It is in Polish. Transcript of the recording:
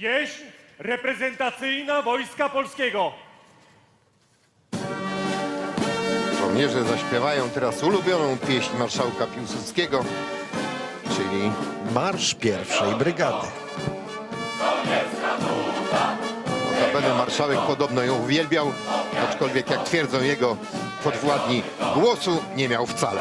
Pieśń reprezentacyjna Wojska Polskiego. Żołnierze zaśpiewają teraz ulubioną pieśń marszałka Piłsudskiego, czyli Marsz pierwszej brygady. notabene marszałek podobno ją uwielbiał, aczkolwiek jak twierdzą jego podwładni, głosu nie miał wcale.